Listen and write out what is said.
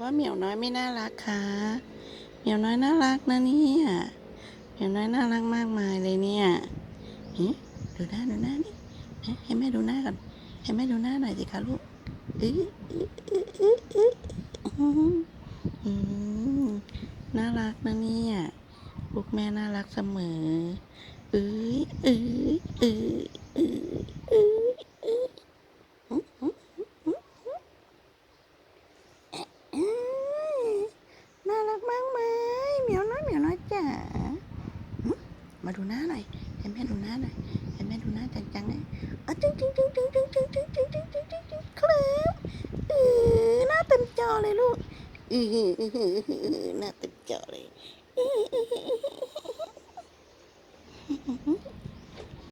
ว่าเหมียวน้อยไม่น่ารักคะเหมียวน้อยน่ารักนะเนี่ยเหมียวน้อยน่ารักมากมายเลยเนี่ยดูหน้าดูหน้านี่ให้แม่ดูหน้าก่อนให้แม่ดูหน้าหน่อยสิคะลูกอื้ออื้ออื้ออื้ออื้ออื้อน่ารักนะเนี่ยลูกแม่น่ารักเสมอเอ้ยเอ้ยเอ้ยเอ้ยเอ้ยเอ้ยอื้ออื้ออื้อ อืมน่ารักมากไหมเหมียวน้อยเหมียวน้อยจ๋าหึ มาดูหน้าหน่อยให้แม่ดูหน้าหน่อยให้แม่ดูหน้าจังๆเลยอะจึ๊งจึ๊งจึ๊งจึ๊งจึ๊งจึ๊งจึ๊งจึ๊งจึ๊งจึ๊งจึ๊งจึ๊งครับเออหน้าเต็มจอเลยลูกเออเอหน้าเต็มจอเลยเ